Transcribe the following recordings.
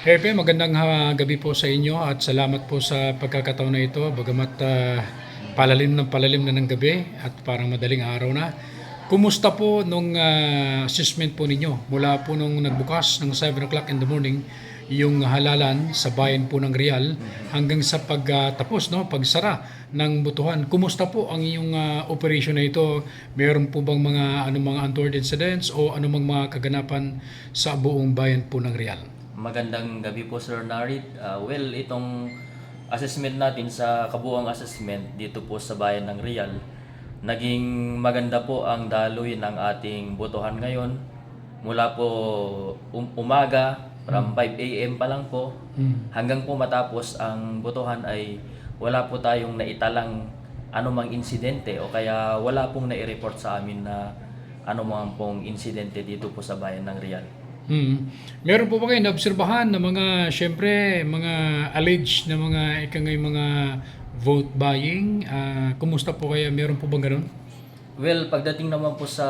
Hepe, magandang ah, gabi po sa inyo at salamat po sa pagkakataon na ito. Bagamat ah, palalim ng palalim na ng gabi at parang madaling araw na. Kumusta po nung ah, assessment po ninyo mula po nung nagbukas ng 7 o'clock in the morning yung halalan sa bayan po ng Real hanggang sa pagtapos, no, pagsara ng butuhan. Kumusta po ang iyong ah, operation na ito? Meron po bang mga anumang untoward incidents o anumang mga kaganapan sa buong bayan po ng Real? Magandang gabi po Sir Narit. Ah, well, itong assessment natin sa kabuang assessment dito po sa bayan ng Real, naging maganda po ang daloy ng ating botohan ngayon. Mula po um- umaga, from 5 a.m. pa lang po, hanggang po matapos ang botohan ay wala po tayong naitalang anumang insidente o kaya wala pong nai-report sa amin na anumang pong insidente dito po sa bayan ng Real. Hmm. Meron po ba kayo naobserbahan na mga, syempre, mga alleged na mga ikangay mga vote buying? Ah, kumusta po kaya? Meron po bang ganun? Well, pagdating naman po sa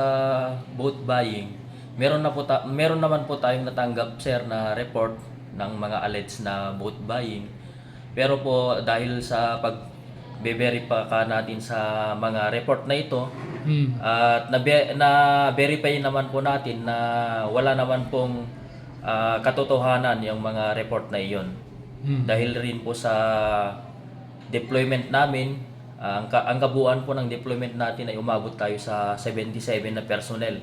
vote buying, meron na po ta- meron naman po tayong natanggap sir na report ng mga alleged na vote buying. Pero po dahil sa pag verify ka natin sa mga report na ito Hmm. at na na verify naman po natin na wala naman pong ah, katotohanan yung mga report na iyon. Hmm. Dahil rin po sa deployment namin, ah, ang, ka- ang kabuuan po ng deployment natin ay umabot tayo sa 77 na personnel.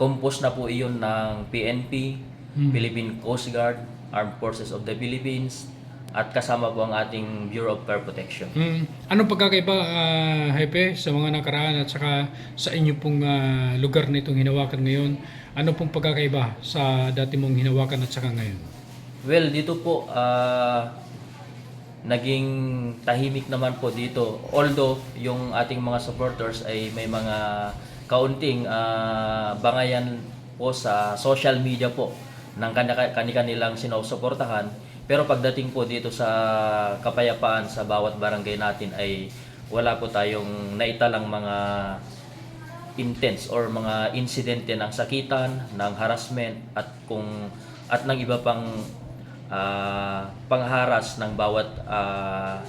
Compose na po iyon ng PNP, Philippine Coast Guard, Armed Forces of the Philippines, at kasama po ang ating Bureau of Fire Protection. Hmm. Anong pagkakaiba, ah, Hepe, sa mga nakaraan at saka sa inyo pong ah, lugar na itong hinawakan ngayon? Ano pong pagkakaiba sa dati mong hinawakan at saka ngayon? Well, dito po, ah, naging tahimik naman po dito. Although, yung ating mga supporters ay may mga kaunting ah, bangayan po sa social media po ng kanya- kani-kanilang sinusuportahan. Pero pagdating po dito sa kapayapaan sa bawat barangay natin ay wala po tayong naitalang mga intense or mga insidente ng sakitan, ng harassment at kung at ng iba pang ah, pangharas ng bawat ah,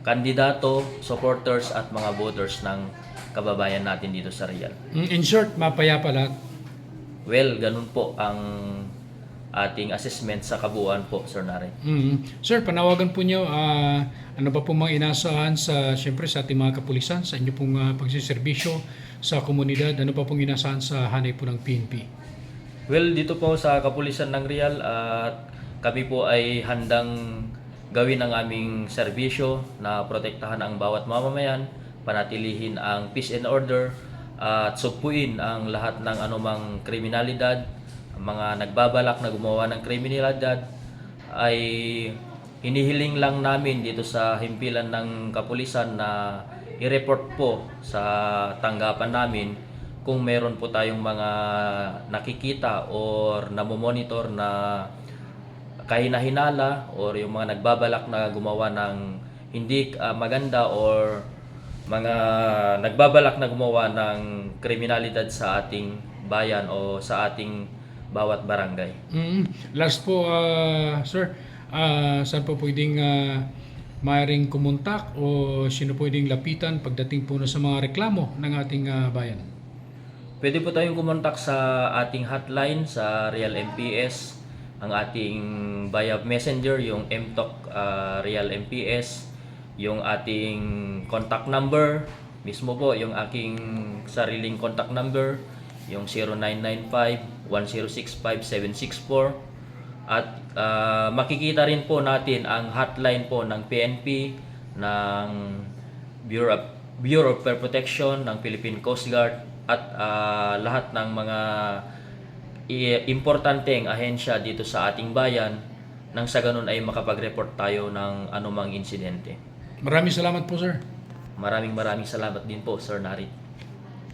kandidato, supporters at mga voters ng kababayan natin dito sa Real. Hmm, In short, mapayapa lahat. Well, ganun po ang ating assessment sa kabuuan po, Sir Nare. Mm. Sir, panawagan po niyo, ah, ano ba pong mga inasahan sa, siyempre, sa ating mga kapulisan, sa inyo pong ah, pagsiservisyo sa komunidad, ano pa pong inasahan sa hanay po ng PNP? Well, dito po sa Kapulisan ng Real at kami po ay handang gawin ang aming serbisyo na protektahan ang bawat mamamayan, panatilihin ang peace and order at sugpuin ang lahat ng anumang kriminalidad, mga nagbabalak na gumawa ng kriminalidad ay hinihiling lang namin dito sa himpilan ng kapulisan na i-report po sa tanggapan namin kung meron po tayong mga nakikita or namomonitor na kahinahinala or yung mga nagbabalak na gumawa ng hindi ah, maganda or mga nagbabalak na gumawa ng kriminalidad sa ating bayan o sa ating bawat barangay. Mm. Last po, ah, sir, ah, saan po pwedeng uh, maaaring kumontak o sino pwedeng lapitan pagdating po na sa mga reklamo ng ating ah, bayan? Pwede po tayong kumontak sa ating hotline sa Real MPS, ang ating Bayab Messenger, yung MTalk uh, Real MPS, yung ating contact number, mismo po yung aking sariling contact number, yung 0995-1065-764. At ah, makikita rin po natin ang hotline po ng PNP, ng Bureau of, Bureau of Protection, ng Philippine Coast Guard, at ah, lahat ng mga importanteng ahensya dito sa ating bayan nang sa ganun ay makapag-report tayo ng anumang insidente. Maraming salamat po, sir. Maraming maraming salamat din po, Sir Narit.